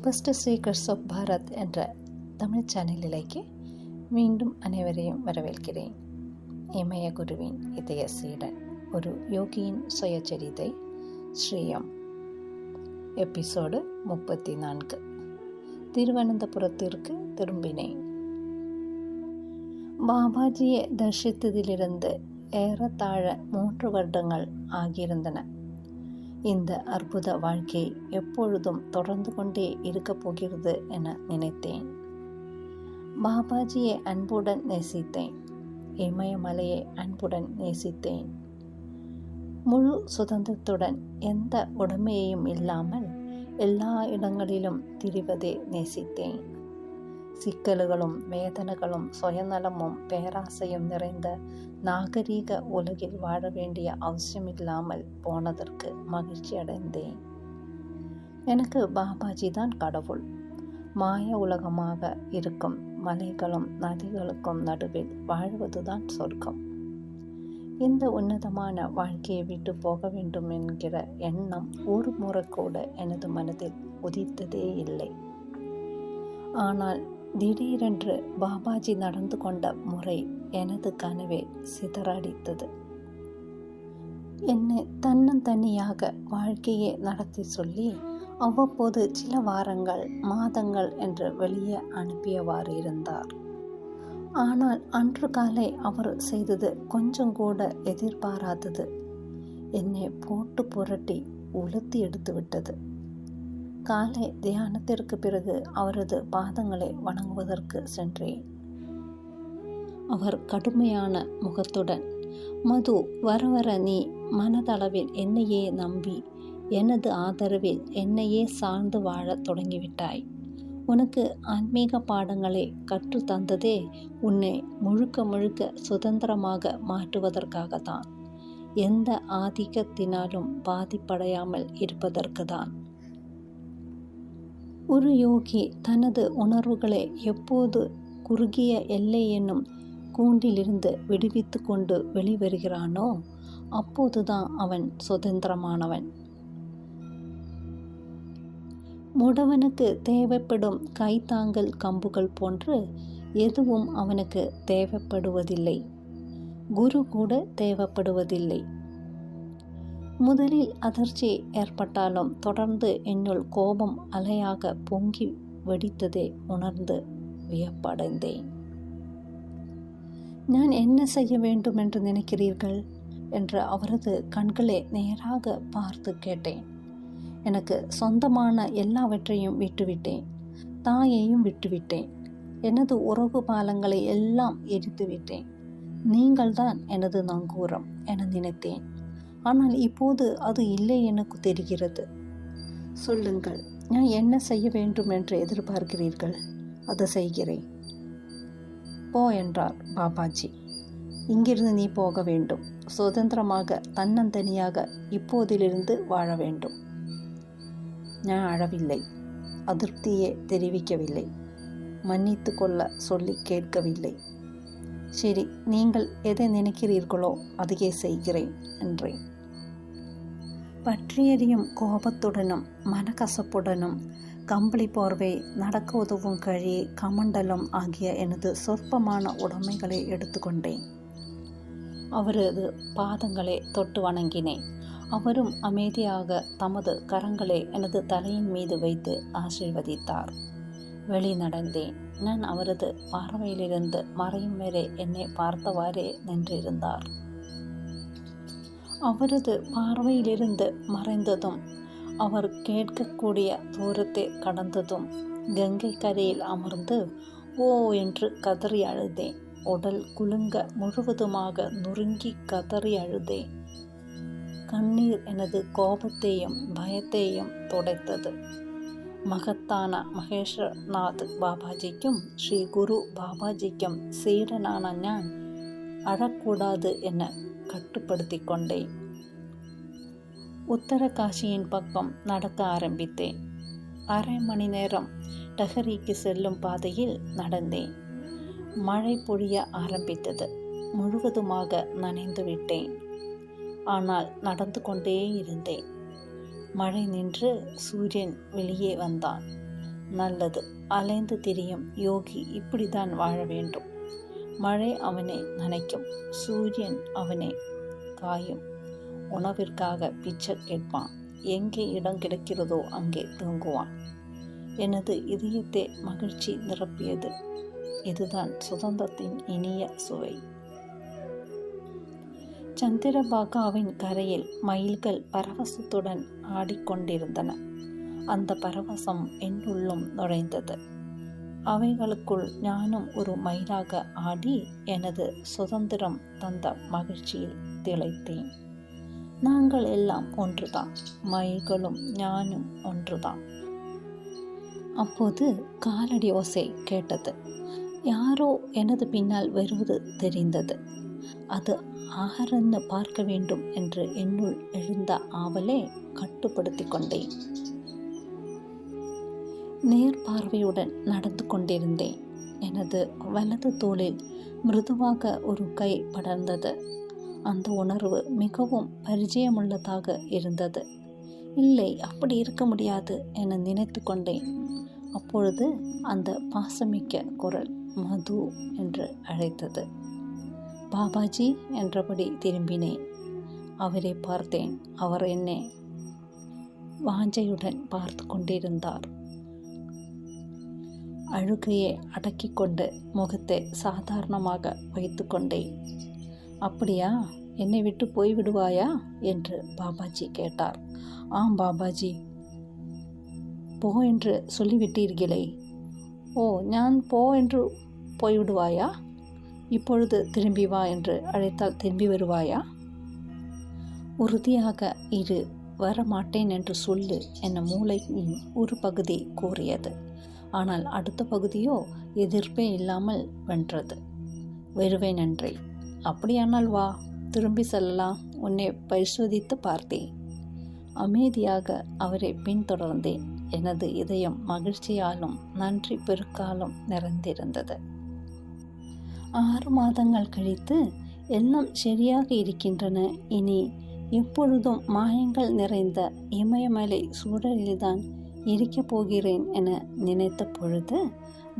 Deepest secrets of Bharat എന്ന തമിഴ് ചാനലിലേക്ക് വീണ്ടും അനേവരെയും വരവേൽക്കുകയും ഇമയ ഗുരുവിൻ ഇതയ സീഡൻ ഒരു യോഗിയിൻ സ്വയചരിത ശ്രീയം എപ്പിസോഡ് മുപ്പത്തി നാല് തിരുവനന്തപുരത്തിற்கு திரும்பினேன் பாபாஜியை தரிசித்ததிலிருந்து ஏறத்தாழ மூன்று வருடங்கள் ஆகியிருந்தன இந்த அற்புத வாழ்க்கை எப்பொழுதும் தொடர்ந்து கொண்டே இருக்கப் போகிறது என நினைத்தேன். பாபாஜியை அன்புடன் நேசித்தேன். இமயமலையை அன்புடன் நேசித்தேன். முழு சுதந்திரத்துடன் எந்த உடமையையும் இல்லாமல் எல்லா இடங்களிலும் திரிவதை நேசித்தேன். சிக்கல்களும் வேதனைகளும் சுயநலமும் பேராசையும் நிறைந்த நாகரீக உலகில் வாழ வேண்டிய அவசியமில்லாமல் போனதற்கு மகிழ்ச்சி அடைந்தேன். எனக்கு பாபாஜி தான் கடவுள். மாய உலகமாக இருக்கும் மலைகளும் நதிகளுக்கும் நடுவில் வாழ்வதுதான் சொர்க்கம். இந்த உன்னதமான வாழ்க்கையை விட்டு போக வேண்டும் என்கிற எண்ணம் ஒரு முறை கூட எனது மனதில் உதித்ததே இல்லை. ஆனால் திடீரென்று பாபாஜி நடந்து கொண்ட முறை எனது கனவே சிதறடித்தது. என்னை தன்னந்தனியாக வாழ்க்கையை நடத்தி சொல்லி அவ்வப்போது சில வாரங்கள் மாதங்கள் என்று வெளியே அனுப்பியவாறு இருந்தார். ஆனால் அன்று காலை அவர் செய்தது கொஞ்சம் கூட எதிர்பாராதது. என்னை போட்டு புரட்டி உளுத்தி எடுத்து விட்டது. காலை தியானத்திற்கு பிறகு அவரது பாதங்களை வணங்குவதற்கு சென்றேன். அவர் கடுமையான முகத்துடன் மது வர வர நீ மனதளவில் என்னையே நம்பி எனது ஆதரவில் என்னையே சார்ந்து வாழத் தொடங்கிவிட்டாய். உனக்கு ஆன்மீக பாடங்களை கற்று தந்ததே உன்னை முழுக்க முழுக்க சுதந்திரமாக மாற்றுவதற்காகத்தான். எந்த ஆதிக்கத்தினாலும் பாதிப்படையாமல் இருப்பதற்கு தான் ஒரு யோகி தனது உணர்வுகளை எப்போது குறுகிய எல்லை என்னும் கூண்டிலிருந்து விடுவித்து கொண்டு வெளிவருகிறானோ அப்போதுதான் அவன் சுதந்திரமானவன். முடவனுக்கு தேவைப்படும் கைத்தாங்கல் கம்புகள் போன்று எதுவும் அவனுக்கு தேவைப்படுவதில்லை. குரு கூட தேவைப்படுவதில்லை. முதலில் அதிர்ச்சி ஏற்பட்டாலும் தொடர்ந்து என்னுள் கோபம் அலையாக பொங்கி வெடித்ததை உணர்ந்து வியப்படைந்தேன். நான் என்ன செய்ய வேண்டும் என்று நினைக்கிறீர்கள்? என்று அவரது கண்களை நேராக பார்த்து கேட்டேன். எனக்கு சொந்தமான எல்லாவற்றையும் விட்டுவிட்டேன். தாயையும் விட்டுவிட்டேன். எனது உறவு பாலங்களை எல்லாம் எரித்துவிட்டேன் நீங்கள்தான் எனது நங்கூரம் என நினைத்தேன். ஆனால் இப்போது அது இல்லை எனக்கு தெரிகிறது. சொல்லுங்கள் நான் என்ன செய்ய வேண்டும் என்று எதிர்பார்க்கிறீர்கள்? அதை செய்கிறேன். போ என்றார் பாபாஜி. இங்கிருந்து நீ போக வேண்டும். சுதந்திரமாக தன்னந்தனியாக இப்போதிலிருந்து வாழ வேண்டும். நான் அழவில்லை. அதிருப்தியே தெரிவிக்கவில்லை. மன்னித்து கொள்ள சொல்லி கேட்கவில்லை. சரி நீங்கள் எதை நினைக்கிறீர்களோ அதையே செய்கிறேன் என்றேன். பற்றியறியும் கோபத்துடனும் மனக்கசப்புடனும் கம்பளி போர்வை நடக்க உதவும் கழி கமண்டலம் ஆகிய எனது சொற்பமான உடைமைகளை எடுத்துக்கொண்டேன். அவரது பாதங்களை தொட்டு வணங்கினேன். அவரும் அமைதியாக தமது கரங்களை எனது தலையின் மீது வைத்து ஆசீர்வதித்தார். வெளி நடந்தேன். நான் அவரது பார்வையிலிருந்து மறையும் வரை என்னை பார்த்தவாறே நின்றிருந்தார். அவரது பார்வையிலிருந்து மறைந்ததும் அவர் கேட்கக்கூடிய தூரத்தை கடந்ததும் கங்கை கரையில் அமர்ந்து ஓ என்று கதறி அழுதேன். உடல் குலுங்க முழுவதுமாக நொறுங்கி கதறி அழுதேன். கண்ணீர் எனது கோபத்தையும் பயத்தையும் துடைத்தது. மகத்தான மகேஸ்வரநாத் பாபாஜிக்கும் ஸ்ரீ குரு பாபாஜிக்கும் சீடனான நான் அழக்கூடாது என கட்டுப்படுத்தி கொண்டேன். உத்தரகாஷியின் பக்கம் நடக்க ஆரம்பித்தேன். அரை மணி நேரம் டஹரிக்கு செல்லும் பாதையில் நடந்தேன். மழை பொழிய ஆரம்பித்தது. முழுவதுமாக நனைந்து விட்டேன். ஆனால் நடந்து கொண்டே இருந்தேன். மழை நின்று சூரியன் வெளியே வந்தான். நல்லது அலைந்து திரியும் யோகி இப்படித்தான் வாழ வேண்டும். மழை அவனை நனைக்கும் சூரியன் அவனை காயும். உணவிற்காக பிச்சை கேட்பான். எங்கே இடம் கிடைக்கிறதோ அங்கே தூங்குவான். எனது இதயத்தை மகிழ்ச்சி நிரப்பியது. இதுதான் சுதந்திரத்தின் இனிய சுவை. சந்திரபாகாவின் கரையில் மயில்கள் பரவசத்துடன் ஆடிக்கொண்டிருந்தன. அந்த பரவசம் என்னுள்ளும் நுழைந்தது. அவைகளுக்குள் ஞானம் ஒரு மயிலாக ஆடி எனது சுதந்திரம் தந்த மகிழ்ச்சியில் திளைத்தேன். நாங்கள் எல்லாம் ஒன்றுதான். மயில்களும் ஞானும் ஒன்றுதான். அப்போது காலடி ஓசை கேட்டது. யாரோ எனது பின்னால் வருவது தெரிந்தது. அது ஆகரன்னு பார்க்க வேண்டும் என்று என்னுள் எழுந்த ஆவலை கட்டுப்படுத்தி கொண்டேன். நேர்பார்வையுடன் நடந்து கொண்டிருந்தேன். எனது வலது தோளில் மிருதுவாக ஒரு கை படர்ந்தது. அந்த உணர்வு மிகவும் பரிச்சயமுள்ளதாக இருந்தது. இல்லை அப்படி இருக்க முடியாது என நினைத்து கொண்டேன். அப்பொழுது அந்த பாசமிக்க குரல் மது என்று அழைத்தது. பாபாஜி என்றபடி திரும்பினேன். அவரை பார்த்தேன். அவர் என்னை வாஞ்சையுடன் பார்த்து கொண்டிருந்தார். அழுகையை அடக்கி கொண்டு முகத்தை சாதாரணமாக வைத்து கொண்டேன். அப்படியா? என்னை விட்டு போய் விடுவாயா? என்று பாபாஜி கேட்டார். ஆம் பாபாஜி. போ என்று சொல்லிவிட்டீர்களே. ஓ நான் போ என்று போய்விடுவாயா இப்பொழுது திரும்பி வா என்று அழைத்தால் திரும்பி வருவாயா? உறுதியாக இரு வரமாட்டேன் என்று சொல்லு என மூளையின் ஒரு பகுதி கூறியது. ஆனால் அடுத்த பகுதியோ எதிர்ப்பே இல்லாமல் வென்றது. வருவேன் நன்றி. அப்படியானால் வா திரும்பி செல்லலாம். உன்னை பரிசோதித்து பார்த்தேன். அமைதியாக அவரை பின்தொடர்ந்தேன். எனது இதயம் மகிழ்ச்சியாலும் நன்றி பெருக்காலும் நிறைந்திருந்தது. ஆறு மாதங்கள் கழித்து எல்லாம் சரியாக இருக்கின்றன. இனி எப்பொழுதும் மாயங்கள் நிறைந்த இமயமலை சூழலில்தான் இருக்கப் போகிறேன் என நினைத்த பொழுது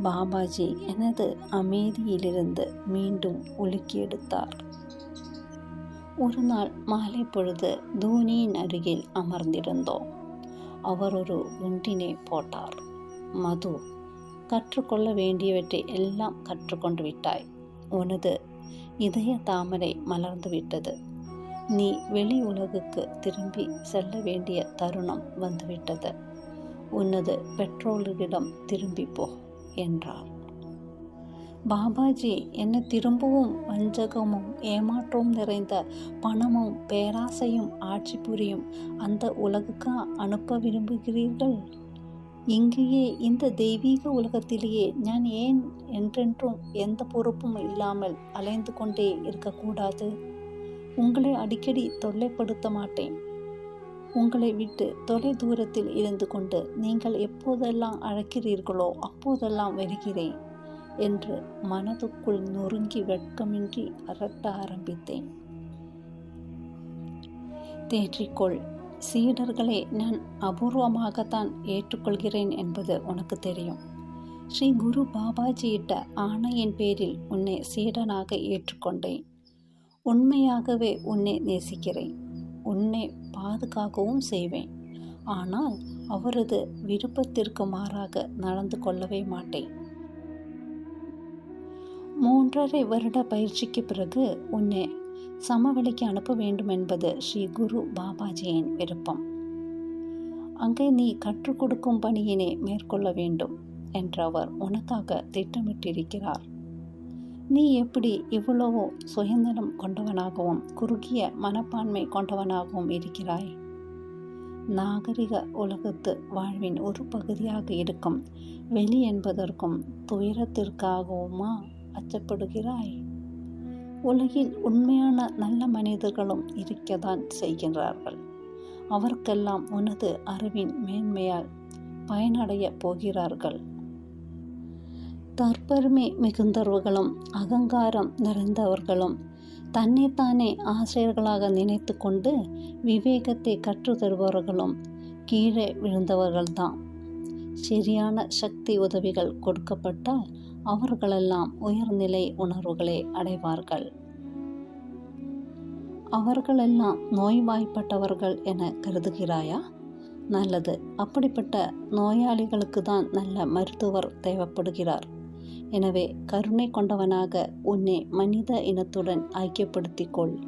பாபாஜி எனது அமைதியிலிருந்து மீண்டும் உலுக்கியெடுத்தார் ஒரு நாள் மாலை பொழுது தோனியின் அருகில் அமர்ந்திருந்தோம். அவர் ஒரு குண்டினை போட்டார். மது கற்றுக்கொள்ள வேண்டியவற்றை எல்லாம் கற்றுக்கொண்டு விட்டாய். உனது இதய தாமரை மலர்ந்து விட்டது. நீ வெளி உலகுக்கு திரும்பி செல்ல வேண்டிய தருணம் வந்துவிட்டது. உனது பெற்றோர்களிடம் திரும்பி போ. என்றார். பாபாஜி என்னை திரும்பவும் வஞ்சகமும் ஏமாற்றமும் நிறைந்த பணமும் பேராசையும் ஆட்சி புரியும் அந்த உலகுக்கா அனுப்ப விரும்புகிறீர்கள்? இங்கேயே இந்த தெய்வீக உலகத்திலேயே நான் ஏன் என்றென்றும் எந்த பொறுப்பும் இல்லாமல் அலைந்து கொண்டே இருக்கக்கூடாது? உங்களை அடிக்கடி தொல்லைப்படுத்த மாட்டேன். உங்களை விட்டு தொலை தூரத்தில் இருந்து கொண்டு நீங்கள் எப்போதெல்லாம் அழைக்கிறீர்களோ அப்போதெல்லாம் வருகிறேன் என்று மனதுக்குள் நொறுங்கி வெட்கமின்றி அரட்ட ஆரம்பித்தேன். தேற்றிக்கொள். சீடர்களை நான் அபூர்வமாகத்தான் ஏற்றுக்கொள்கிறேன் என்பது உனக்கு தெரியும். ஸ்ரீ குரு பாபாஜியிட்ட ஆணையின் பேரில் உன்னை சீடனாக ஏற்றுக்கொண்டேன். உண்மையாகவே உன்னை நேசிக்கிறேன். உன்னை பாதுகாக்கவும் செய்வேன். ஆனால் அவரது விருப்பத்திற்கு மாறாக நடந்து கொள்ளவே மாட்டேன். மூன்றரை வருட பயிற்சிக்கு பிறகு உன்னை சமவெளிக்கு அனுப்ப வேண்டும் என்பது ஸ்ரீ குரு பாபாஜியின் விருப்பம். அங்கே நீ கற்றுக் கொடுக்கும் பணியினை மேற்கொள்ள வேண்டும் என்று அவர் உனக்காக திட்டமிட்டிருக்கிறார். நீ எப்படி இவ்வளவோ சுயநலம் கொண்டவனாகவும் குறுகிய மனப்பான்மை கொண்டவனாகவும் இருக்கிறாய்? நாகரிக உலகத்து வாழ்வின் ஒரு பகுதியாக இருக்கும். வெளி என்பதற்கும் துயரத்திற்காகவுமா அச்சப்படுகிறாய்? உலகில் உண்மையான நல்ல மனிதர்களும் இருக்கத்தான் செய்கின்றார்கள். அவர்க்கெல்லாம் உனது அறிவின் மேன்மையால் பயனடைய போகிறார்கள். தற்பெருமை மிகுந்தவர்களும் அகங்காரம் நிறைந்தவர்களும் தன்னைத்தானே ஆசிரியர்களாக நினைத்து கொண்டு விவேகத்தை கற்றுத்தருபவர்களும் கீழே விழுந்தவர்கள்தான். சரியான சக்தி உதவிகள் கொடுக்கப்பட்டால் அவர்களெல்லாம் உயர்நிலை உணர்வுகளை அடைவார்கள். அவர்களெல்லாம் நோய்வாய்ப்பட்டவர்கள் என கருதுகிறாயா? நல்லது. அப்படிப்பட்ட நோயாளிகளுக்கு தான் நல்ல மருத்துவர் தேவைப்படுகிறார். எனவே கருணை கொண்டவனாக உன்னை மனித இனத்துடன் ஐக்கியப்படுத்திக் கொள்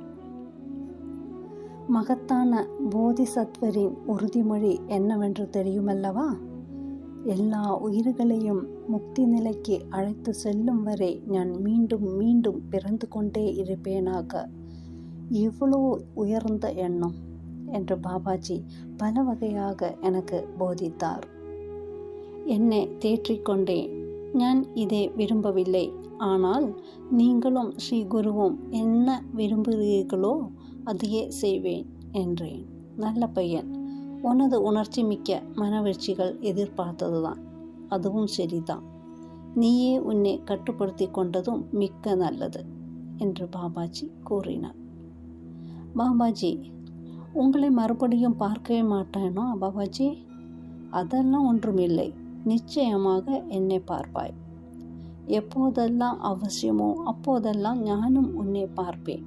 மகத்தான போதிசத்வரின் உறுதிமொழி என்னவென்று தெரியுமல்லவா? எல்லா உயிர்களையும் முக்தி நிலைக்கு அழைத்து செல்லும் வரை நான் மீண்டும் மீண்டும் பிறந்து கொண்டே இருப்பேனாக. இவ்வளோ உயர்ந்த எண்ணம் என்று பாபாஜி பல வகையாக எனக்கு போதித்தார். என்னை தேற்றிக்கொண்டேன் நான் இதை விரும்பவில்லை ஆனால் நீங்களும் ஸ்ரீ குருவும் என்ன விரும்புகிறீர்களோ அதையே செய்வேன் என்றேன் நல்ல பையன் உனது உணர்ச்சி மிக்க மனவீழ்ச்சிகள் எதிர்பார்த்ததுதான் அதுவும் சரிதான் நீயே உன்னை கட்டுப்படுத்தி கொண்டதும் மிக்க நல்லது என்று பாபாஜி கூறினார் பாபாஜி உங்களை மறுபடியும் பார்க்கவே மாட்டேனோ பாபாஜி அதெல்லாம் ஒன்றுமில்லை நிச்சயமாக என்னை பார்ப்பாய். எப்போதெல்லாம் அவசியமோ அப்போதெல்லாம் ஞானம் உன்னை பார்ப்பேன்.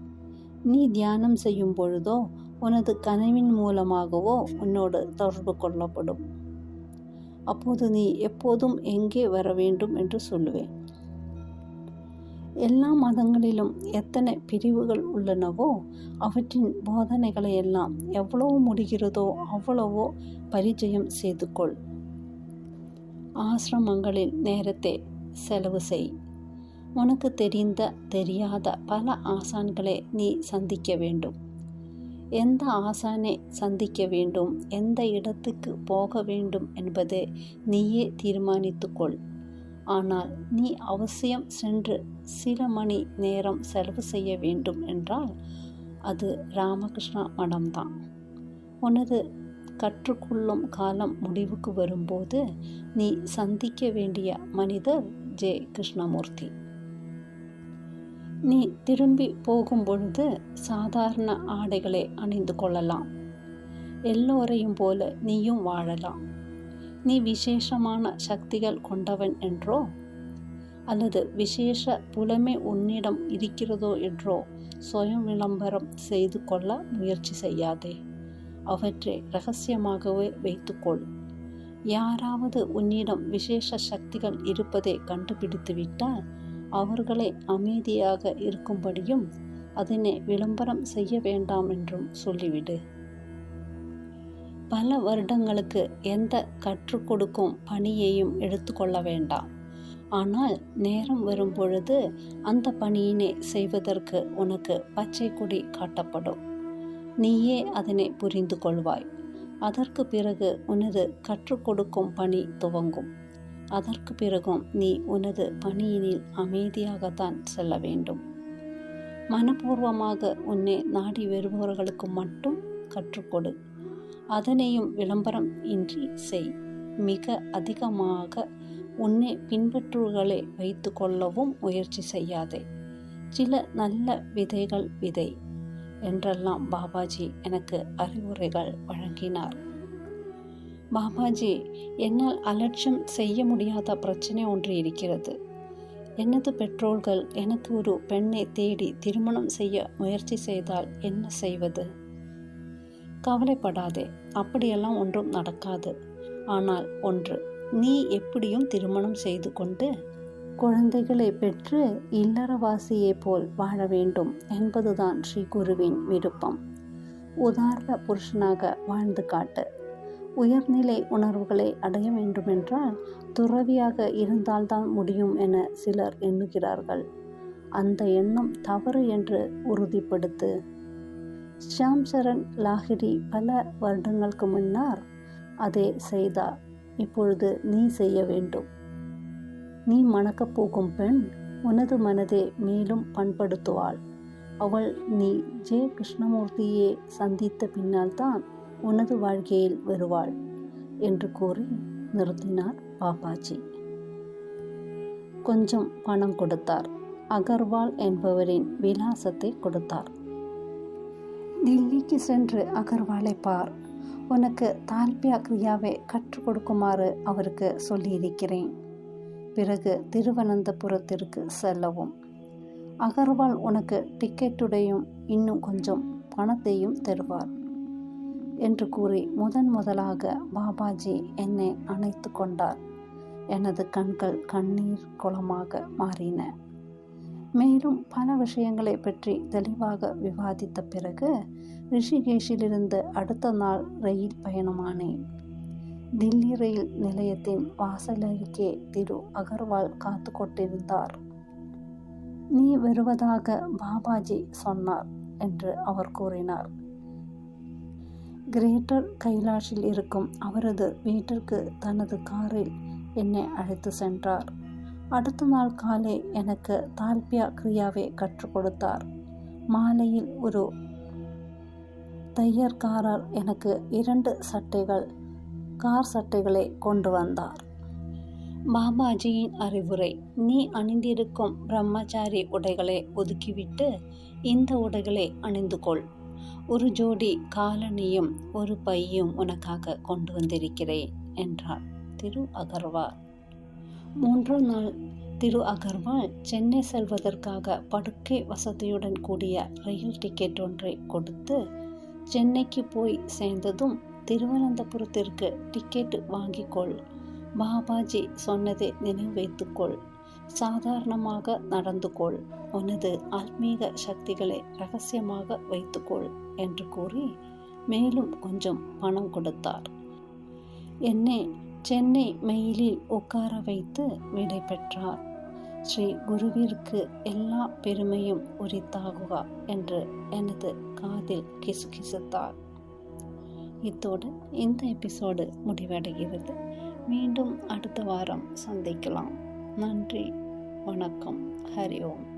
நீ தியானம் செய்யும் பொழுதோ உனது கனவின் மூலமாகவோ உன்னோடு தொடர்பு கொள்ளப்படும். அப்போது நீ எப்போதும் எங்கே வர வேண்டும் என்று சொல்லுவேன். எல்லா மதங்களிலும் எத்தனை பிரிவுகள் உள்ளனவோ அவற்றின் போதனைகளை எல்லாம் எவ்வளவு முடிகிறதோ அவ்வளவோ பரிச்சயம் செய்து கொள் ஆசிரமங்களில் நேரத்தை செலவு செய். உனக்கு தெரிந்த தெரியாத பல ஆசான்களை நீ சந்திக்க வேண்டும். எந்த ஆசானை சந்திக்க வேண்டும்? எந்த இடத்துக்கு போக வேண்டும் என்பதை நீயே தீர்மானித்துக்கொள். ஆனால் நீ அவசியம் சென்று சில மணி நேரம் செலவு செய்ய வேண்டும் என்றால் அது ராமகிருஷ்ணா மடம்தான். உனது கற்றுக்கொள்ளும் காலம் முடிவுக்கு வரும்போது நீ சந்திக்க வேண்டிய மனிதர் ஜே. கிருஷ்ணமூர்த்தி. நீ திரும்பி போகும் பொழுது சாதாரண ஆடைகளை அணிந்து கொள்ளலாம். எல்லோரையும் போல நீயும் வாழலாம். நீ விசேஷமான சக்திகள் கொண்டவன் என்றோ அல்லது விசேஷ புலமே உன்னிடம் இருக்கிறதோ என்றோ சுயம் விளம்பரம் செய்து கொள்ள முயற்சி செய்யாதே. அவற்றை ரகசியமாகவே வைத்துக்கொள். யாராவது உன்னிடம் விசேஷ சக்திகள் இருப்பதை கண்டுபிடித்துவிட்டால் அவர்களை அமைதியாக இருக்கும்படியும் அதனை விளம்பரம் செய்ய வேண்டாம் என்றும் சொல்லிவிடு. பல வருடங்களுக்கு எந்த கற்றுக் கொடுக்கும் பணியையும் எடுத்துக்கொள்ள வேண்டாம். ஆனால் நேரம் வரும் பொழுது அந்த பணியினை செய்வதற்கு உனக்கு பச்சை கொடி காட்டப்படும். நீயே அதனை புரிந்து கொள்வாய் அதற்கு பிறகு உனது கற்றுக் கொடுக்கும் பணி துவங்கும். அதற்கு பிறகும் நீ உனது பணியினில் அமைதியாகத்தான் செல்ல வேண்டும். மனப்பூர்வமாக உன்னை நாடி வருபவர்களுக்கு மட்டும் கற்றுக்கொடு அதனையும் விளம்பரம் இன்றி செய். மிக அதிகமாக உன்னை பின்பற்றுகளை வைத்து கொள்ளவும் முயற்சி செய்யாதே. சில நல்ல விதைகள் விதை. என்றெல்லாம் பாபாஜி எனக்கு அறிவுரைகள் வழங்கினார். பாபாஜி என்னால் அலட்சியம் செய்ய முடியாத பிரச்சனை ஒன்று இருக்கிறது. எனது பெற்றோர்கள் எனக்கு ஒரு பெண்ணை தேடி திருமணம் செய்ய முயற்சி செய்தால் என்ன செய்வது? கவலைப்படாதே அப்படியெல்லாம் ஒன்றும் நடக்காது. ஆனால் ஒன்று நீ எப்படியும் திருமணம் செய்து கொண்டு குழந்தைகளை பெற்று இல்லறவாசியைப் போல் வாழ வேண்டும் என்பதுதான் ஸ்ரீ குருவின் விருப்பம். உதாரண புருஷனாக வாழ்ந்து காட்டு. உயர்நிலை உணர்வுகளை அடைய வேண்டுமென்றால் துறவியாக இருந்தால்தான் முடியும் என சிலர் எண்ணுகிறார்கள். அந்த எண்ணம் தவறு என்று உறுதிப்படுத்து. ஷாம் சரண் லாகிரி பல வருடங்களுக்கு முன்னார் அதை செய்தார். இப்பொழுது நீ செய்ய வேண்டும். நீ மணக்கப் போகும் பெண் உனது மனதை மேலும் பண்படுத்துவாள். அவள் நீ ஜே கிருஷ்ணமூர்த்தியை சந்தித்த பின்னால்தான் உனது வாழ்க்கையில் வருவாள் என்று கூறி நிறுத்தினார் பாப்பாஜி. கொஞ்சம் பணம் கொடுத்தார். அகர்வால் என்பவரின் விலாசத்தை கொடுத்தார். டில்லிக்கு சென்று அகர்வாலை பார். உனக்கு தால்பியா கிரியாவை கற்றுக் கொடுக்குமாறு அவருக்கு சொல்லியிருக்கிறேன். பிறகு திருவனந்தபுரத்திற்கு செல்லவும். அகர்வால் உனக்கு டிக்கெட்டுடையும் இன்னும் கொஞ்சம் பணத்தையும் தருவார் என்று கூறி முதன் முதலாக பாபாஜி என்னை அணைத்து கொண்டார். எனது கண்கள் கண்ணீர் குளமாக மாறின. மேலும் பல விஷயங்களை பற்றி தெளிவாக விவாதித்த பிறகு ரிஷிகேஷிலிருந்து அடுத்த நாள் ரயில் பயணமானேன். தில்லி ரயில் நிலையத்தின் வாசலருகே திரு அகர்வால் காத்து கொண்டிருந்தார் நீ வருவதாக பாபாஜி சொன்னார் என்று அவர் கூறினார். கிரேட்டர் கைலாஷில் இருக்கும் அவரது வீட்டிற்கு தனது காரில் என்னை அழைத்து சென்றார். அடுத்த நாள் காலை எனக்கு தால்பியா கிரியாவை கற்றுக் கொடுத்தார். மாலையில் ஒரு தையற்காரர் எனக்கு இரண்டு சட்டைகள் கார் சட்டைகளை கொண்டு வந்தார். பாபாஜியின் அறிவுரை நீ அணிந்திருக்கும் பிரம்மச்சாரி உடைகளை ஒதுக்கிவிட்டு இந்த உடைகளை அணிந்து கொள். ஒரு ஜோடி காலணியும் ஒரு பையும் உனக்காக கொண்டு வந்திருக்கிறேன் என்றார் திரு அகர்வால். மூன்றாம் நாள் திரு அகர்வால் சென்னை செல்வதற்காக படுக்கை வசதியுடன் கூடிய ரயில் டிக்கெட் ஒன்றை கொடுத்து சென்னைக்கு போய் சேர்ந்ததும் திருவனந்தபுரத்திற்கு டிக்கெட் வாங்கிக்கொள். பாபாஜி சொன்னதை நினைவு வைத்துக்கொள். சாதாரணமாக நடந்து கொள் உனது ஆத்மீக சக்திகளை ரகசியமாக வைத்துக்கொள் என்று கூறி மேலும் கொஞ்சம் பணம் கொடுத்தார். என்னை சென்னை மெயிலில் உட்கார வைத்து விடை பெற்றார். ஸ்ரீ குருவிற்கு எல்லா பெருமையும் உரித்தாகுக என்று எனது காதில் கிசுகிசுத்தார். இத்தோடு இந்த எபிசோடு முடிவடைகிறது. மீண்டும் அடுத்த வாரம் சந்திக்கலாம். நன்றி. வணக்கம். ஹரி ஓம்.